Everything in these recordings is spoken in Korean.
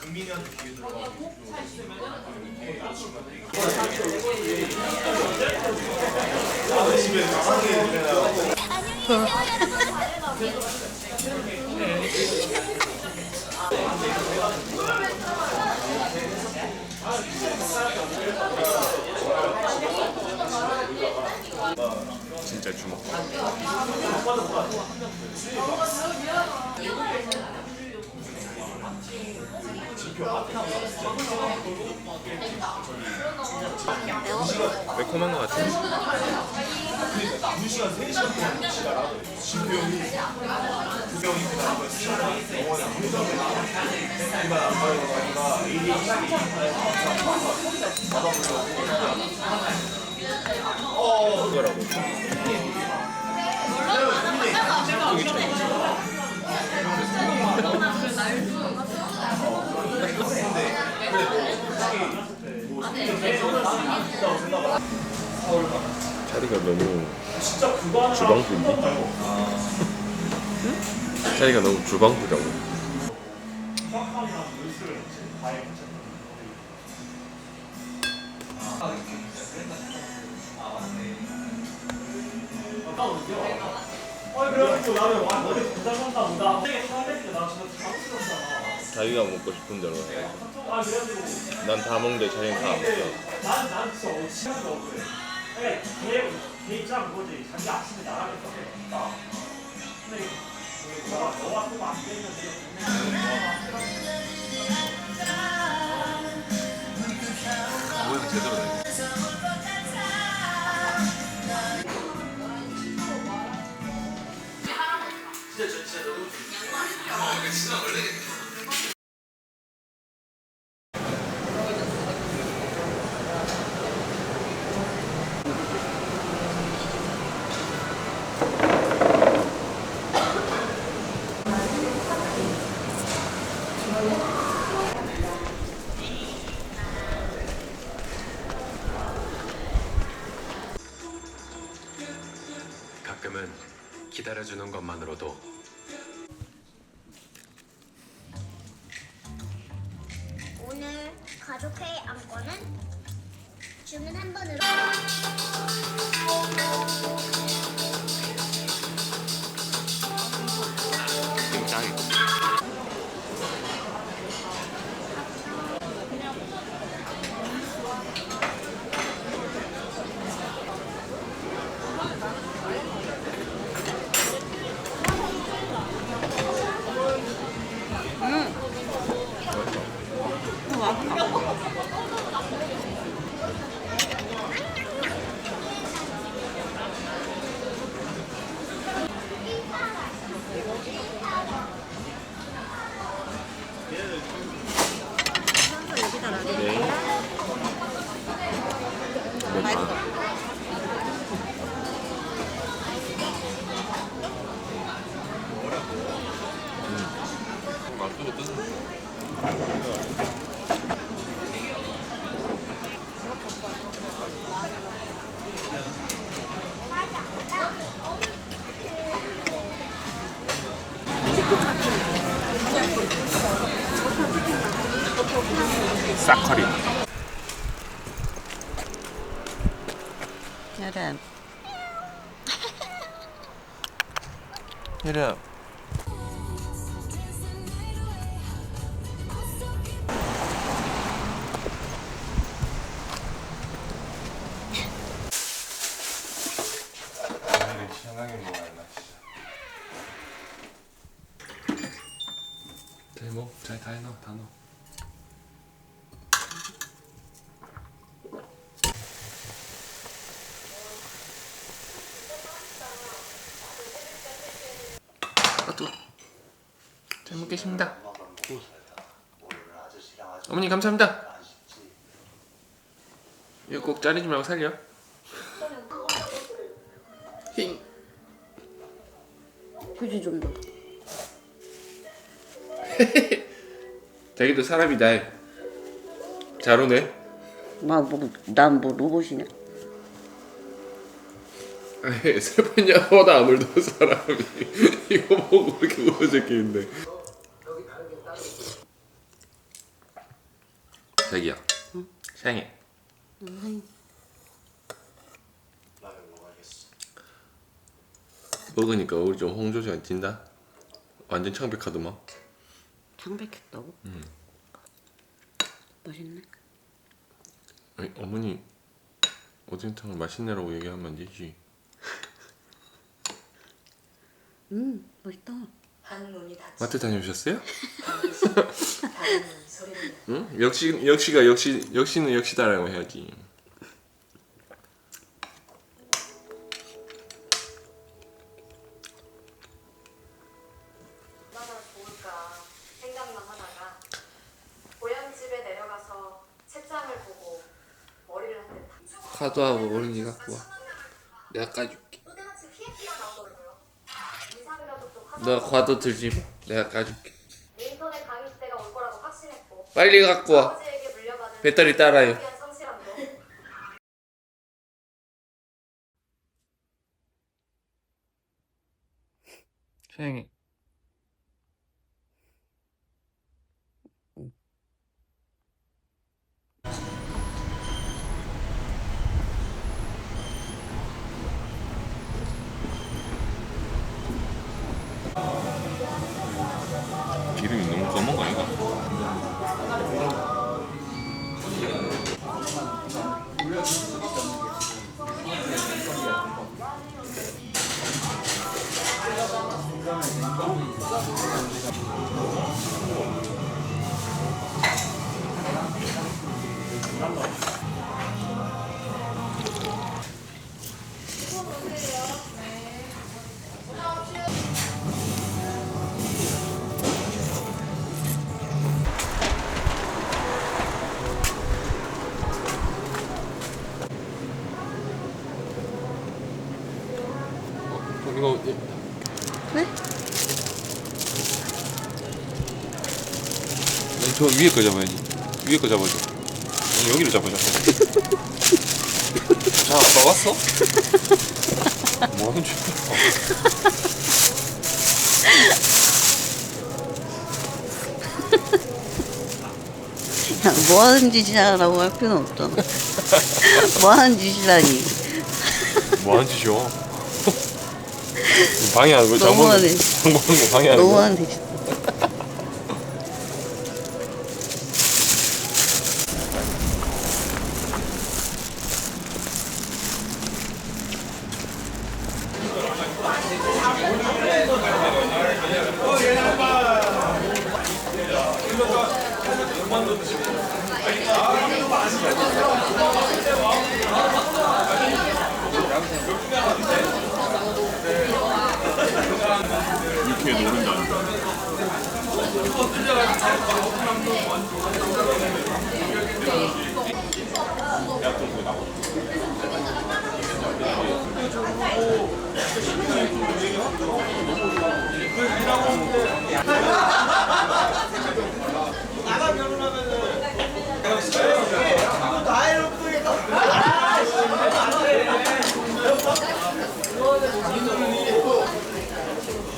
금민이한테 기회 들어가고 진짜 주먹. 매콤한 것 같아. 그거라고. 자리가 너무 주방부인데? 자리가 너무 주방부라고. 자기가 먹고 싶은 대로 해. 난다 먹는데 자기는 다 안 먹어. 모양 제대로 돼. 가끔은 기다려주는 것만으로도 오늘 가족회의 안건은 주문 한 번으로 네. 싹커리. 여름 먹, 잘다 해놔, 다 넣어. 잘 먹겠습니다. 어머니 감사합니다. 이거 꼭 자르지 말고 살려. 힝. 휴지 좀 더. 자기도 사람이다. 잘 오네. 나뭐난뭐 로봇이냐? 아니, 슬프냐보다 안 울던 사람이 이거 보고 그렇게 울어제끼는데 자기야. 생일. 먹으니까 우리 좀 홍조시가 진다. 완전 창백하더만. 창백했다고? 맛있네. 아니, 어머니 오뎅탕을 맛있네라고 얘기하면 안 되지. 음 맛있다. 한눈이 닫힌 마트 다녀오셨어요? 소리는 응? 역시 역시가 역시 역시는 역시다라고 해야지. 얼마나 좋을까 생각만 하다가 고향 집에 내려가서 책장을 보고 머리를 한대 카드하고 오렌지 갖고 와. 내가 까줄게. 또대같이 피해피가 나오더라고요 인사비라도 좀 하자 너 과도 들지 마. 내가 까줄게. 인터넷 강의 시대가 올 거라고 확신했고 빨리 갖고 와. 아버지에게 물려받은 배터리 성실함도 생일. 기 름이 너무 저 위에 거 잡아야지. 위에 거 잡아줘. 아니, 여기를 잡아줘. 자, 아빠 왔어? 뭐 하는 짓이야? 야, 뭐 하는 짓이라고 할 필요는 없잖아. 뭐 하는 짓이라니. 뭐 하는 짓이야? 방해하는 거, 너무하네. 장보는 거 방해하는 너무 거. 하는 짓.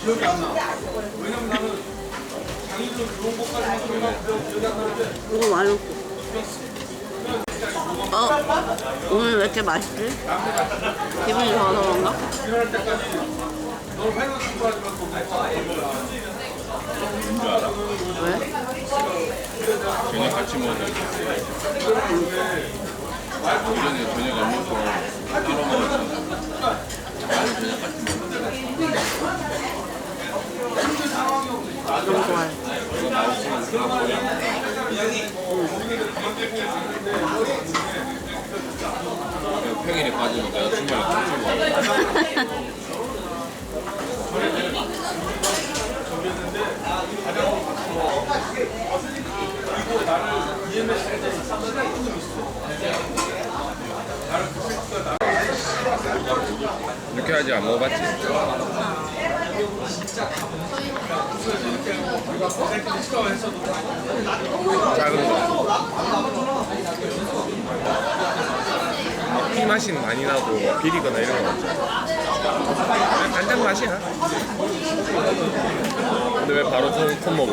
여기 안 나와. 이거 먹고. 어? 오늘 왜 이렇게 맛있지? 기분이 좋아서 그런가? 알아? 왜? 저녁 같이 먹어야 돼. 예전에 저녁 안 먹고 따로 먹었잖아. 너무 좋아해. 평일에 빠지면 내가 주말에 같이 먹어. 이렇게 하지 안 먹어봤지? 작은 거. 피 맛이 많이 나고 비리거나 이런 거. 그냥 간장 맛이야. 근데 왜 바로 컵 먹어?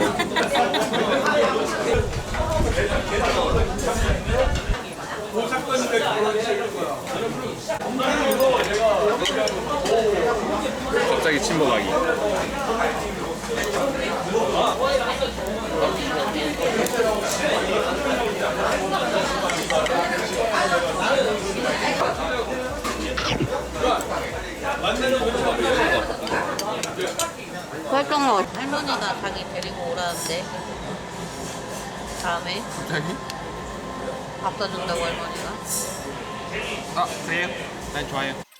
갑자기 침범하기. 할머니가 자기 데리고 오라는데 다음에 갑자기? 밥 사준다고 할머니가 아 그래요? 난 좋아요.